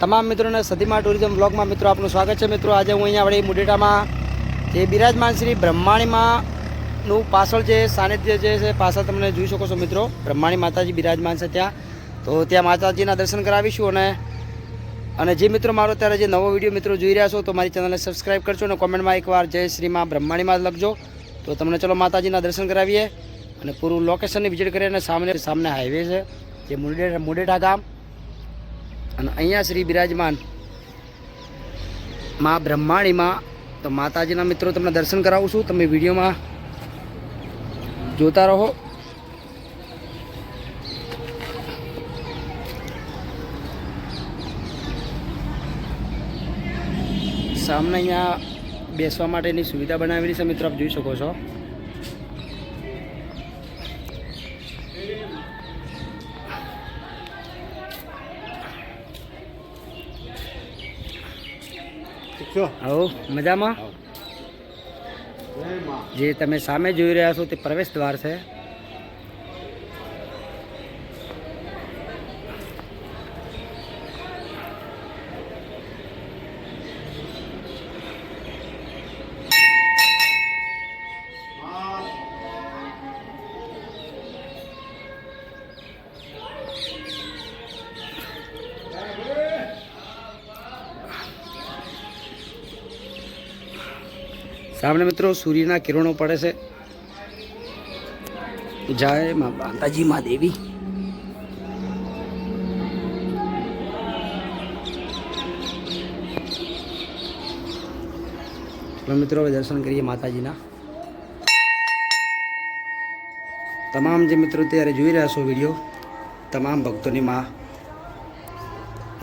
તમામ મિત્રોને સદીમાં ટુરિઝમ બ્લોગમાં મિત્રો આપનું સ્વાગત છે. મિત્રો, આજે હું અહીંયા આપણે મુડેટામાં જે બિરાજમાન શ્રી બ્રહ્માણીમાંનું પાછળ જે સાનિધ્ય જે છે પાછળ તમને જોઈ શકો છો મિત્રો. બ્રહ્માણી માતાજી બિરાજમાન છે ત્યાં. તો ત્યાં માતાજીના દર્શન કરાવીશું અને અને જે મિત્રો મારો અત્યારે જે નવો વીડિયો મિત્રો જોઈ રહ્યા છો, તો મારી ચેનલને સબસ્ક્રાઇબ કરજો અને કોમેન્ટમાં એકવાર જય શ્રીમાં બ્રહ્માણીમાં લખજો. તો તમને ચલો માતાજીના દર્શન કરાવીએ અને પૂરું લોકેશનની વિઝિટ કરીએ અને સામે સામને હાઈવે છે, જે મુડેટા મુડેટા ગામ. અને અહીંયા શ્રી બિરાજમાન મા બ્રહ્માણીમાં, તો માતાજીના મિત્રો તમને દર્શન કરાવું છું. તમે વિડીયોમાં જોતા રહો. સામને અહીંયા બેસવા માટેની સુવિધા બનાવેલી છે, મિત્રો, આપ જોઈ શકો છો. આવો મજામાં? જે તમે સામે જોઈ રહ્યા છો તે પ્રવેશ દ્વાર છે. સામે મિત્રો સૂર્યના કિરણો પડે છે. જય મા માતાજી, મા દેવી. મિત્રો દર્શન કરીએ માતાજીના. તમામ જે મિત્રો ત્યારે જોઈ રહ્યા છો વીડિયો, તમામ ભક્તોની માં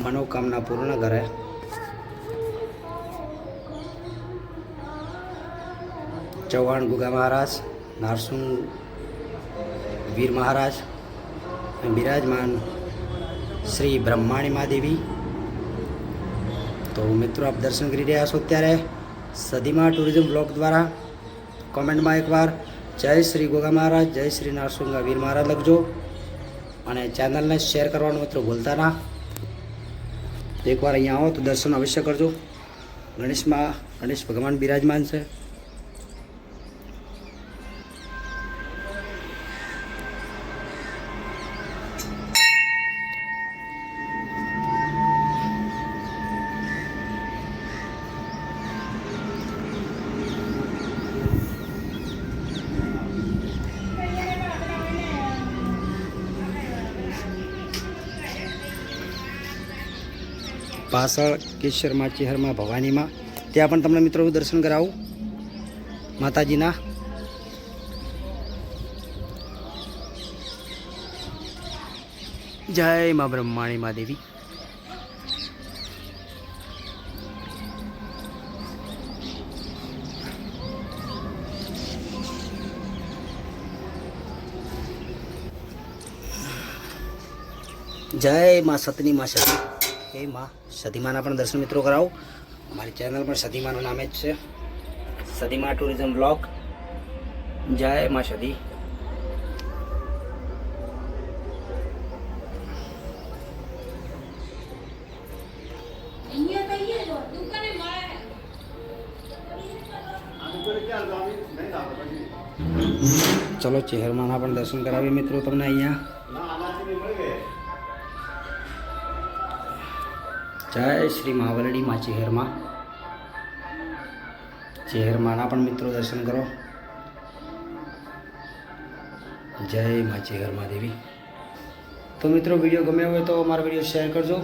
મનોકામના પૂર્ણ કરે. ચૌહાણ ગુગા મહારાજ, નારસુંગ વીર મહારાજ બિરાજમાન શ્રી બ્રહ્માણી મહાદેવી. તો મિત્રો, આપ દર્શન કરી રહ્યા છો અત્યારે સદીમાં ટુરિઝમ બ્લોગ દ્વારા. કોમેન્ટમાં એકવાર જય શ્રી ગોગા મહારાજ, જય શ્રી નારસુંગા વીર મહારાજ લખજો અને ચેનલને શેર કરવાનું મિત્રો ભૂલતા ના. એકવાર અહીંયા આવો તો દર્શન અવશ્ય કરજો. ગણેશમાં, ગણેશ ભગવાન બિરાજમાન છે. પાછળ કેશરમાં, ચેહરમાં, ભવાનીમાં. ત્યાં પણ તમને મિત્રો દર્શન કરાવું. માતાજીના. જય મા બ્રહ્માણી મા દેવી. જય મા સતની મા સતી હે માં સતીમાના પણ દર્શન મિત્રો કરાવો. મારી ચેનલ પણ સતીમાનું નામે જ છે. Satima tourism blog. જય માં સતી ચલો ચહેરમાના પણ દર્શન કરાવીએ મિત્રો તમને અહીંયા. જય શ્રી મહાવલડી માં ચેહરમાં ચેહરમાના પણ મિત્રો દર્શન કરો. જય મા ચેહરમાં દેવી તો મિત્રો વીડિયો ગમ્યો હોય તો અમારો વીડિયો શેર કરજો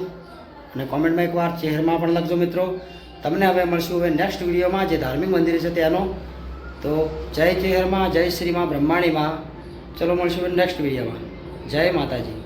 અને કોમેન્ટમાં એકવાર ચહેરમાં પણ લખજો મિત્રો. તમને હવે મળશું હવે નેક્સ્ટ વિડીયોમાં જે ધાર્મિક મંદિર છે ત્યાંનો. તો જય ચહેરમાં જય શ્રીમાં બ્રહ્માણીમાં. ચલો મળશું નેક્સ્ટ વિડીયોમાં. જય માતાજી.